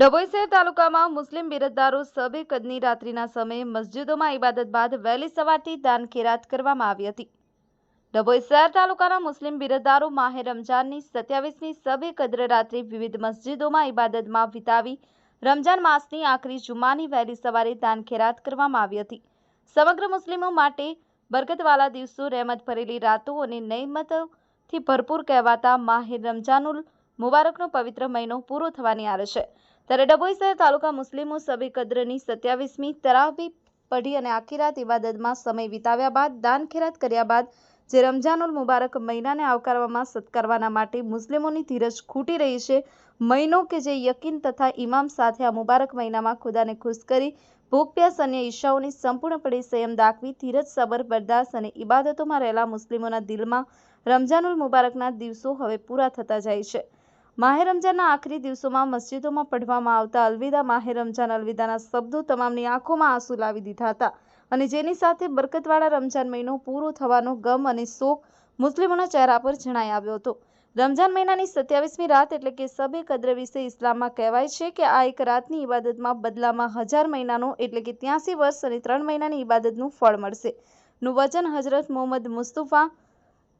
ડભોઈ શહેર તાલુકામાં મુસ્લિમ બિરદદારો સબે કદની રાત્રિના સમયે મસ્જિદોમાં ઇબાદત બાદ વહેલી સવારથી દાન ખેરાત કરવામાં આવી હતી. ડભોઈ શહેર તાલુકાના મુસ્લિમ બિરદદારો માહે રમજાનની સત્યાવીસમી સબે કદ્ર રાત્રે વિવિધ મસ્જિદોમાં ઇબાદતમાં વિતાવી રમજાન માસની આખરી જુમાની વહેલી સવારે દાન ખેરાત કરવામાં આવી હતી. સમગ્ર મુસ્લિમો માટે બરકતવાલા દિવસો રહેમત ભરેલી રાતો અને નૈમતથી ભરપૂર કહેવાતા માહે રમજાનુલ મુબારકનો પવિત્ર મહિનો પૂરો થવાની આરે છે. ત્યારે ડભોઈસર તાલુકા મુસ્લિમો સભી કદ્રની સત્યાવીસમી તરાવી પઢી અને આખી રાત ઇબાદતમાં સમય વિતાવ્યા બાદ, દાન ખેરાત કર્યા બાદ, જે રમજાનુલ મુબારક મહિનાને આવકારવામાં સત્કારવાના માટે મુસ્લિમોની ધીરજ ખૂટી રહી છે, મહિનો કે જે યકીન તથા ઇમામ સાથે આ મુબારક મહિનામાં ખુદાને ખુશ કરી ભૂખ પ્યાસ અને ઈશાઓની સંપૂર્ણપણે સંયમ દાખવી, ધીરજ, સબર બરદાસ્ત અને ઇબાદતોમાં રહેલા મુસ્લિમોના દિલમાં રમજાનુલ મુબારકના દિવસો હવે પૂરા થતા જાય છે. માહે રમજાનના આખરી દિવસોમાં મસ્જિદોમાં પઢવામાં આવતા અલવિદા, માહે રમજાન અલવિદાના શબ્દો તમામની આંખોમાં આંસુ લાવી દીધા હતા અને જેની સાથે બરકતવાળા રમજાન મહિનો પૂરો થવાનો ગમ અને શોક મુસ્લિમોના ચહેરા પર જણાઈ આવ્યો હતો. રમજાન મહિનાની સત્યાવીસમી રાત એટલે કે સબે કદ્ર વિશે ઇસ્લામમાં કહેવાય છે કે આ એક રાતની ઇબાદતમાં બદલામાં હજાર મહિનાનો એટલે કે ત્યાંસી વર્ષ અને ત્રણ મહિનાની ઇબાદતનું ફળ મળશે. નું વચન હજરત મોહમ્મદ મુસ્તુફા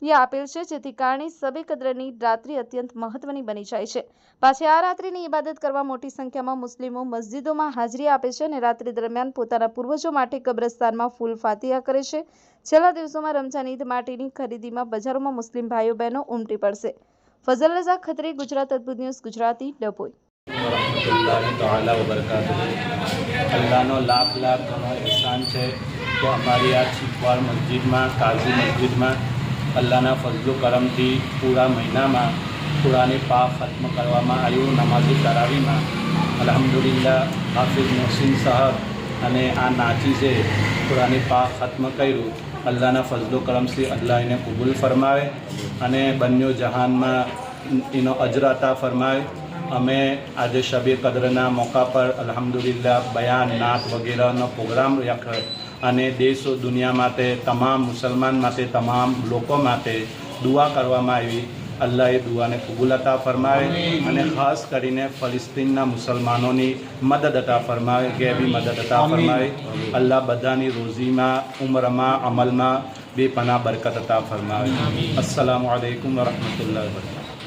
એ આપેલ છે, જેથી કારણે સબે કદ્રની રાત્રિ અત્યંત મહત્વની બની જાય છે. પાછી આ રાત્રિની ઇબાદત કરવા મોટી સંખ્યામાં મુસ્લિમો મસ્જિદોમાં હાજરી આપે છે અને રાત્રિ દરમિયાન પોતાના પૂર્વજો માટે કબ્રસ્તાનમાં ફૂલ ફાતિયા કરે છે. છેલ્લા દિવસોમાં રમજાન ઈદ માટેની ખરીદીમાં બજારોમાં મુસ્લિમ ભાઈઓ બહેનો ઉમટી પડશે. ફઝલ રઝા ખત્રી, ગુજરાત અદભુત ન્યૂઝ, ગુજરાતી, ડભોઈ. અલ્લાહનો લાખ લાખ ઘણો એહસાન છે કે અમારી આ છીપવાડ મસ્જિદમાં, કાઝી મસ્જિદમાં અલ્લાહના ફજલો કરમથી પૂરા મહિનામાં કુરાની પાક ખત્મ કરવામાં આવ્યું, નમાઝી તરાવીમાં. અલહમદુલિલ્લા હાફિઝ મોહસિન સાહબ અને આ નાચીસે કુરાની પાક ખત્મ કર્યું. અલ્લાહના ફજલો કરમથી અલ્લાહ એને કબૂલ ફરમાવે અને બંને જહાનમાં એનો અજરાતા ફરમાવે. અમે આજે શબે કદરના મોકા પર અલહમદુલિલ્લા બયાન નાત વગેરેનો પ્રોગ્રામ રાખ્યો અને દેશો દુનિયા માટે તમામ મુસલમાન માટે તમામ લોકો માટે દુઆ કરવામાં આવી. અલ્લાહ એ દુઆને કબૂલ અતા ફરમાવે અને ખાસ કરીને ફલસ્તીનના મુસલમાનોની મદદ અતા ફરમાવે ગેબી મદદ અતા ફરમાવે. અલ્લાહ બધાની રોઝીમાં ઉમરમાં અમલમાં બેપના બરકત અતા ફરમાવે. અસલામ આલેકુમ વરહમતુલ્લાહ વબરકાતુહુ.